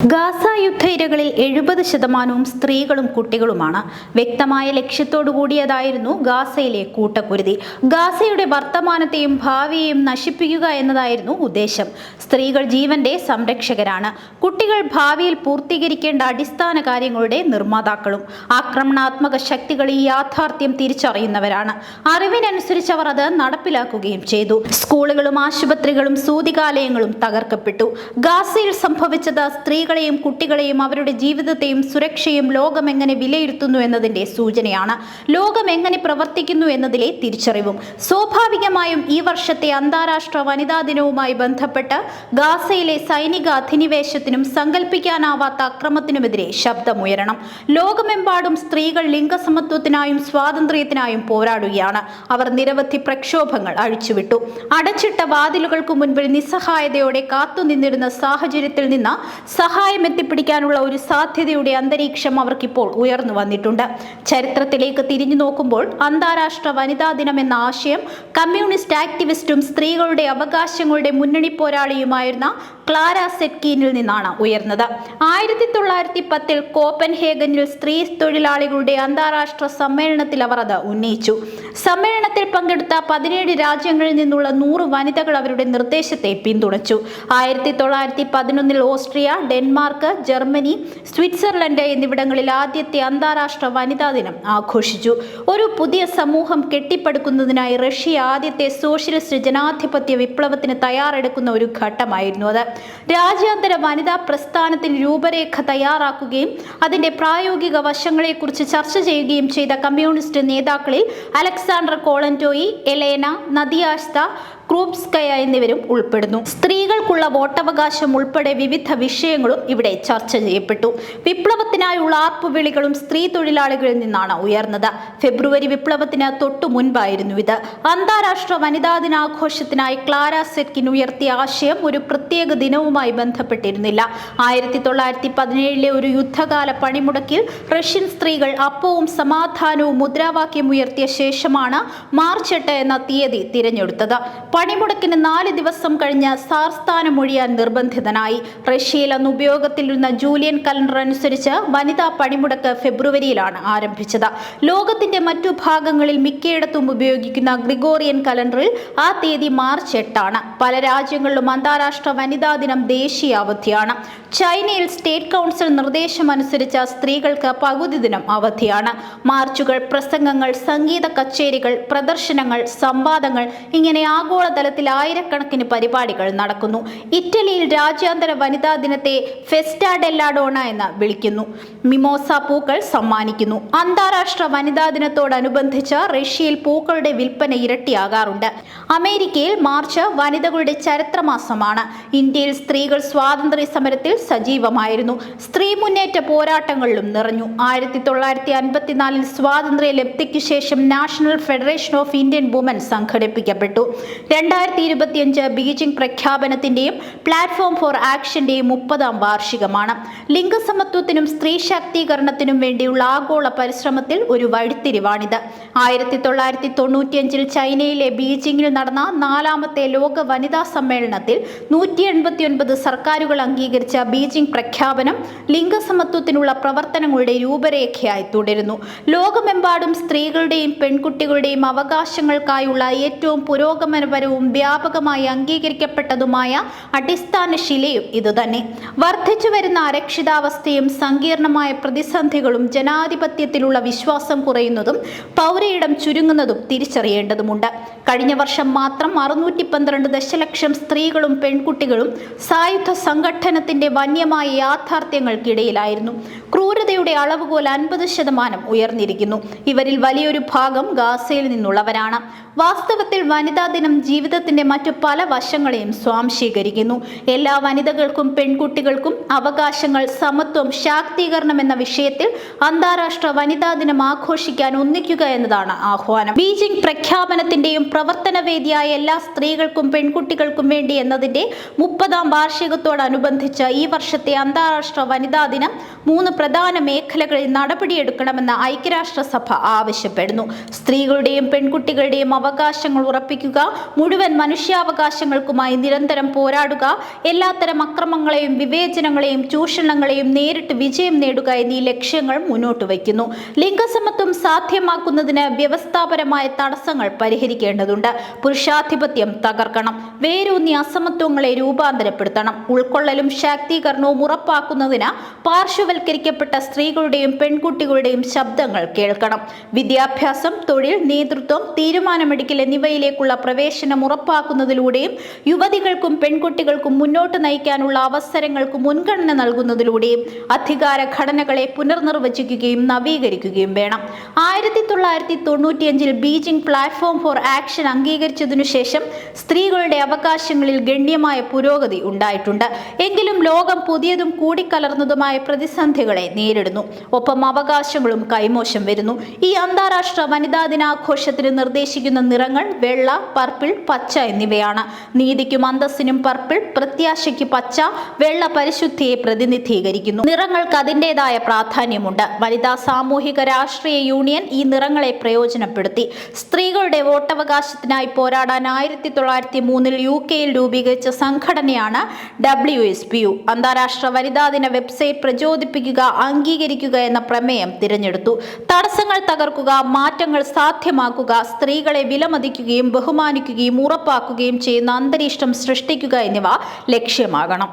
Gaza യുദ്ധ ഇരകളിൽ എഴുപത് ശതമാനവും സ്ത്രീകളും കുട്ടികളുമാണ്. വ്യക്തമായ ലക്ഷ്യത്തോടു കൂടിയതായിരുന്നു ഗാസയിലെ കൂട്ടക്കുരുതി. ഗാസയുടെ വർത്തമാനത്തെയും ഭാവിയെയും നശിപ്പിക്കുക എന്നതായിരുന്നു ഉദ്ദേശം. സ്ത്രീകൾ ജീവന്റെ സംരക്ഷകരാണ്. കുട്ടികൾ ഭാവിയിൽ പൂർത്തീകരിക്കേണ്ട അടിസ്ഥാന കാര്യങ്ങളുടെ നിർമ്മാതാക്കളും ആക്രമണാത്മക ശക്തികൾ ഈ യാഥാർത്ഥ്യം തിരിച്ചറിയുന്നവരാണ്. അറിവിനനുസരിച്ച് അവർ അത് നടപ്പിലാക്കുകയും ചെയ്തു. സ്കൂളുകളും ആശുപത്രികളും സൂതികാലയങ്ങളും തകർക്കപ്പെട്ടു. ഗാസയിൽ സംഭവിച്ചത് സ്ത്രീകളെയും കുട്ടികളെയും അവരുടെ ജീവിതത്തെയും സുരക്ഷയും ലോകം എങ്ങനെ വിലയിരുത്തുന്നു എന്നതിന്റെ സൂചനയാണ്. ലോകം എങ്ങനെ പ്രവർത്തിക്കുന്നു എന്നതിലെ തിരിച്ചറിവും. സ്വാഭാവികമായും ഈ വർഷത്തെ അന്താരാഷ്ട്ര വനിതാ ദിനവുമായി ബന്ധപ്പെട്ട് ഗാസയിലെ സൈനിക അധിനിവേശത്തിനും സങ്കല്പിക്കാനാവാത്ത അക്രമത്തിനുമെതിരെ ശബ്ദമുയരണം. ലോകമെമ്പാടും സ്ത്രീകൾ ലിംഗസമത്വത്തിനായും സ്വാതന്ത്ര്യത്തിനായും പോരാടുകയാണ്. അവർ നിരവധി പ്രക്ഷോഭങ്ങൾ അഴിച്ചുവിട്ടു. അടച്ചിട്ട വാതിലുകൾക്ക് മുൻപിൽ നിസ്സഹായതയോടെ കാത്തുനിന്നിരുന്ന സാഹചര്യത്തിൽ നിന്ന് സഹായം എത്തിപ്പിടിക്കാനുള്ള ഒരു സാധ്യതയുടെ അന്തരീക്ഷം അവർക്കിപ്പോൾ ഉയർന്നു വന്നിട്ടുണ്ട്. ചരിത്രത്തിലേക്ക് തിരിഞ്ഞു നോക്കുമ്പോൾ അന്താരാഷ്ട്ര വനിതാ ദിനം എന്ന ആശയം കമ്മ്യൂണിസ്റ്റ് ആക്ടിവിസ്റ്റും സ്ത്രീകളുടെ അവകാശങ്ങളുടെ മുന്നണി പോരാളിയുമായിരുന്ന ക്ലാര സെറ്റ്കീനിൽ നിന്നാണ് ഉയർന്നത്. ആയിരത്തി തൊള്ളായിരത്തി പത്തിൽ കോപ്പൻഹേഗനിൽ സ്ത്രീ തൊഴിലാളികളുടെ അന്താരാഷ്ട്ര സമ്മേളനത്തിൽ അവർ അത് ഉന്നയിച്ചു. സമ്മേളനത്തിൽ പങ്കെടുത്ത പതിനേഴ് രാജ്യങ്ങളിൽ നിന്നുള്ള നൂറ് വനിതകൾ അവരുടെ നിർദ്ദേശത്തെ പിന്തുണച്ചു. ആയിരത്തി തൊള്ളായിരത്തി പതിനൊന്നിൽ ഓസ്ട്രിയ ഡെൻമാർക്ക് ജർമ്മനി സ്വിറ്റ്സർലൻഡ് എന്നിവിടങ്ങളിൽ ആദ്യത്തെ അന്താരാഷ്ട്ര വനിതാ ദിനം ആഘോഷിച്ചു. ഒരു പുതിയ സമൂഹം കെട്ടിപ്പടുക്കുന്നതിനായി റഷ്യ ആദ്യത്തെ സോഷ്യലിസ്റ്റ് ജനാധിപത്യ വിപ്ലവത്തിന് തയ്യാറെടുക്കുന്ന ഒരു ഘട്ടമായിരുന്നു അത്. രാജ്യാന്തര വനിതാ പ്രസ്ഥാനത്തിന് രൂപരേഖ തയ്യാറാക്കുകയും അതിന്റെ പ്രായോഗിക വശങ്ങളെക്കുറിച്ച് ചർച്ച ചെയ്യുകയും ചെയ്ത കമ്മ്യൂണിസ്റ്റ് നേതാക്കളിൽ അലക്സാണ്ടർ കോളന്റോയി എലേന നദിയാസ്ത ക്രൂപ്സ്കയ എന്നിവരും ഉൾപ്പെടുന്നു. സ്ത്രീകൾക്കുള്ള വോട്ടവകാശം ഉൾപ്പെടെ വിവിധ വിഷയങ്ങളും ഇവിടെ ചർച്ച ചെയ്യപ്പെട്ടു. വിപ്ലവത്തിനായുള്ള ആർപ്പുവിളികളും സ്ത്രീ തൊഴിലാളികളിൽ നിന്നാണ് ഉയർന്നത്. ഫെബ്രുവരി വിപ്ലവത്തിന് തൊട്ടു മുൻപായിരുന്നു ഇത്. അന്താരാഷ്ട്ര വനിതാ ദിനാഘോഷത്തിനായി ക്ലാര സെറ്റ്കിൻ ഉയർത്തിയ ആശയം ഒരു പ്രത്യേക ദിനവുമായി ബന്ധപ്പെട്ടിരുന്നില്ല. ആയിരത്തി തൊള്ളായിരത്തി പതിനേഴിലെ ഒരു യുദ്ധകാല പണിമുടക്കിൽ റഷ്യൻ സ്ത്രീകൾ അപ്പവും സമാധാനവും മുദ്രാവാക്യം ഉയർത്തിയ ശേഷമാണ് മാർച്ച് എട്ട് എന്ന തീയതി തിരഞ്ഞെടുത്തത്. പണിമുടക്കിന് നാല് ദിവസം കഴിഞ്ഞ് സാർ സ്ഥാനം ഒഴിയാൻ നിർബന്ധിതനായി. റഷ്യയിൽ അന്ന് ഉപയോഗത്തിലിരുന്ന ജൂലിയൻ കലണ്ടർ അനുസരിച്ച് വനിതാ പണിമുടക്ക് ഫെബ്രുവരിയിലാണ് ആരംഭിച്ചത്. ലോകത്തിന്റെ മറ്റു ഭാഗങ്ങളിൽ മിക്കയിടത്തും ഉപയോഗിക്കുന്ന ഗ്രിഗോറിയൻ കലണ്ടറിൽ ആ തീയതി മാർച്ച് എട്ടാണ്. പല രാജ്യങ്ങളിലും അന്താരാഷ്ട്ര വനിതാ ദിനം ദേശീയ അവധിയാണ്. ചൈനയിൽ സ്റ്റേറ്റ് കൗൺസിൽ നിർദ്ദേശമനുസരിച്ച് സ്ത്രീകൾക്ക് പകുതി ദിനം അവധിയാണ്. മാർച്ചുകൾ പ്രസംഗങ്ങൾ സംഗീത കച്ചേരികൾ പ്രദർശനങ്ങൾ സംവാദങ്ങൾ ഇങ്ങനെ ആഗോളതലത്തിൽ ആയിരക്കണക്കിന് പരിപാടികൾ നടക്കുന്നു. ഇറ്റലിയിൽ രാജ്യാന്തര വനിതാ ദിനത്തെ ഫെസ്റ്റാ ഡെല്ലാഡോണ എന്ന് വിളിക്കുന്നു. മിമോസ പൂക്കൾ സമ്മാനിക്കുന്നു. അന്താരാഷ്ട്ര വനിതാ ദിനത്തോടനുബന്ധിച്ച് റഷ്യയിൽ പൂക്കളുടെ വിൽപ്പന ഇരട്ടിയാകാറുണ്ട്. അമേരിക്കയിൽ മാർച്ച് വനിതകളുടെ ചരിത്രമാസമാണ്. ഇന്ത്യയിൽ സ്ത്രീകൾ സ്വാതന്ത്ര്യ സമരത്തിൽ സജീവമായിരുന്നു. സ്ത്രീ മുന്നേറ്റ പോരാട്ടങ്ങളിലും നിറഞ്ഞു. ആയിരത്തി തൊള്ളായിരത്തി അൻപത്തിനാലിൽ സ്വാതന്ത്ര്യ ലബ്ധിക്ക് ശേഷം national federation of Indian women സംഘടിപ്പിക്കപ്പെട്ടു. രണ്ടായിരത്തി ഇരുപത്തിയഞ്ച് ബീജിംഗ് പ്രഖ്യാപനത്തിന്റെയും പ്ലാറ്റ്ഫോം ഫോർ ആക്ഷന്റെയും മുപ്പതാം വാർഷികമാണ്. ലിംഗസമത്വത്തിനും സ്ത്രീ ശാക്തീകരണത്തിനും വേണ്ടിയുള്ള ആഗോള പരിശ്രമത്തിൽ ഒരു വഴിത്തിരിവാണിത്. ആയിരത്തി തൊള്ളായിരത്തി തൊണ്ണൂറ്റിയഞ്ചിൽ ചൈനയിലെ ബീജിംഗിൽ നടന്ന നാലാമത്തെ ലോക വനിതാ സമ്മേളനത്തിൽ നൂറ്റി എൺപത്തിയൊൻപത് സർക്കാരുകൾ അംഗീകരിച്ച ബീജിംഗ് പ്രഖ്യാപനം ലിംഗസമത്വത്തിനുള്ള പ്രവർത്തനങ്ങളുടെ രൂപരേഖയായി തുടരുന്നു. ലോകമെമ്പാടും സ്ത്രീകളുടെയും പെൺകുട്ടികളുടെയും അവകാശങ്ങൾക്കായുള്ള ഏറ്റവും പുരോഗമനപരവും വ്യാപകമായി അംഗീകരിക്കപ്പെട്ടതുമായ അടിസ്ഥാന ശിലയും ഇതുതന്നെ. വർദ്ധിച്ചു വരുന്ന അരക്ഷിതാവസ്ഥയും സങ്കീർണമായ പ്രതിസന്ധികളും ജനാധിപത്യത്തിലുള്ള വിശ്വാസം കുറയുന്നതും പൗരയിടം ചുരുങ്ങുന്നതും തിരിച്ചറിയേണ്ടതുണ്ട് കഴിഞ്ഞ വർഷം മാത്രം അറുന്നൂറ്റി പന്ത്രണ്ട് ദശലക്ഷം സ്ത്രീകളും പെൺകുട്ടികളും സായുധ സംഘടനത്തിന്റെ വന്യമായ യാഥാർത്ഥ്യങ്ങൾക്കിടയിലായിരുന്നു. ക്രൂരതയുടെ അളവുകോൽ അൻപത് ശതമാനം ഉയർന്നിരിക്കുന്നു. ഇവരിൽ വലിയൊരു ഭാഗം ഗാസയിൽ നിന്നുള്ളവരാണ്. വാസ്തവത്തിൽ വനിതാ ദിനം ജീവിതത്തിന്റെ മറ്റു പല വശങ്ങളെയും സ്വാംശീകരിക്കുന്നു. എല്ലാ വനിതകൾക്കും പെൺകുട്ടികൾക്കും അവകാശങ്ങൾ സമത്വം ശാക്തീകരണം എന്ന വിഷയത്തിൽ അന്താരാഷ്ട്ര വനിതാ ദിനം ആഘോഷിക്കാൻ ഒന്നിക്കുക എന്നതാണ് ആഹ്വാനം. ബീജിംഗ് പ്രഖ്യാപനത്തിന്റെയും പ്രവർത്തന വേദിയായ എല്ലാ സ്ത്രീകൾക്കും പെൺകുട്ടികൾക്കും വേണ്ടി എന്നതിന്റെ മുപ്പതാം വാർഷികത്തോടനുബന്ധിച്ച് ഈ വർഷത്തെ അന്താരാഷ്ട്ര വനിതാ ദിനം മൂന്ന് പ്രധാന മേഖലകളിൽ നടപടിയെടുക്കണമെന്ന് ഐക്യരാഷ്ട്രസഭ ആവശ്യപ്പെടുന്നു. സ്ത്രീകളുടെയും പെൺകുട്ടികളുടെയും അവകാശങ്ങൾ ഉറപ്പിക്കുക മുഴുവൻ മനുഷ്യാവകാശങ്ങൾക്കുമായി നിരന്തരം പോരാടുക എല്ലാത്തരം അക്രമങ്ങളെയും വിവേചനങ്ങളെയും ചൂഷണങ്ങളെയും നേരിട്ട് വിജയം നേടുക എന്നീ ലക്ഷ്യങ്ങൾ മുന്നോട്ട് വയ്ക്കുന്നു. ലിംഗസമത്വം സാധ്യമാക്കുന്നതിന് വ്യവസ്ഥാപരമായ തടസ്സങ്ങൾ പരിഹരിക്കേണ്ടതുണ്ട്. പുരുഷാധിപത്യം തകർക്കണം. വേരൂന്നി അസമത്വങ്ങളെ രൂപാന്തരപ്പെടുത്തണം ഉൾക്കൊള്ളലും ശാക്തീകരണവും ഉറപ്പാക്കുന്നതിന് പാർശ്വവൽക്കരിക്കപ്പെട്ട സ്ത്രീകളുടെയും പെൺകുട്ടികളുടെയും ശബ്ദങ്ങൾ കേൾക്കണം. വിദ്യാഭ്യാസം തൊഴിൽ നേതൃത്വം തീരുമാനമെടുക്കൽ എന്നിവയിലേക്കുള്ള പ്രവേശനം ഉറപ്പാക്കുന്നതിലൂടെയും യുവതികൾക്കും പെൺകുട്ടികൾക്കും മുന്നോട്ട് നയിക്കാനുള്ള അവസരങ്ങൾക്ക് മുൻഗണന നൽകുന്നതിലൂടെയും അധികാര ഘടനകളെ പുനർനിർവചിക്കുകയും നവീകരിക്കുകയും വേണം. ആയിരത്തി തൊള്ളായിരത്തി തൊണ്ണൂറ്റിയഞ്ചിൽ ബീജിംഗ് പ്ലാറ്റ്ഫോം ഫോർ ആക്ഷൻ അംഗീകരിച്ചതിനു ശേഷം സ്ത്രീകളുടെ അവകാശങ്ങളിൽ ഗണ്യമായ പുരോഗതി ഉണ്ടായിട്ടുണ്ട്. എങ്കിലും ലോകം പുതിയതും കൂടിക്കലർന്നതുമായ പ്രതിസന്ധികളെ നേരിടുന്നു. ഒപ്പം അവകാശങ്ങളും കൈമോശം വരുന്നു. ഈ അന്താരാഷ്ട്ര വനിതാ ദിനാഘോഷത്തിന് നിർദ്ദേശിക്കുന്ന നിറങ്ങൾ വെള്ള പർപ്പിൾ പച്ച എന്നിവയാണ്. നീതിക്കും അന്തസ്സിനും പർപ്പിൾ പ്രത്യാശയ്ക്ക് പച്ച വെള്ള പരിശുദ്ധിയെ പ്രതിനിധീകരിക്കുന്നു. നിറങ്ങൾക്ക് അതിന്റെതായ പ്രാധാന്യമുണ്ട്. വനിതാ സാമൂഹിക രാഷ്ട്രീയ യൂണിയൻ ഈ നിറങ്ങളെ പ്രയോജനപ്പെടുത്തി. സ്ത്രീകളുടെ വോട്ടവകാശത്തിനായി പോരാടാൻ ആയിരത്തി തൊള്ളായിരത്തി മൂന്നിൽ യു കെയിൽ രൂപീകരിച്ച സംഘടനയാണ് ഡബ്ല്യു എസ് പി യു അന്താരാഷ്ട്ര വനിതാ ദിന വെബ്സൈറ്റ് പ്രചോദിപ്പിക്കുക അംഗീകരിക്കുക എന്ന പ്രമേയം തിരഞ്ഞെടുത്തു. തടസ്സങ്ങൾ തകർക്കുക മാറ്റങ്ങൾ സാധ്യമാക്കുക സ്ത്രീകളെ വിലമതിക്കുകയും ബഹുമാനിക്കുകയും ഉറപ്പാക്കുകയും ചെയ്യുന്ന അന്തരീക്ഷം സൃഷ്ടിക്കുക എന്നിവ ലക്ഷ്യമാകണം.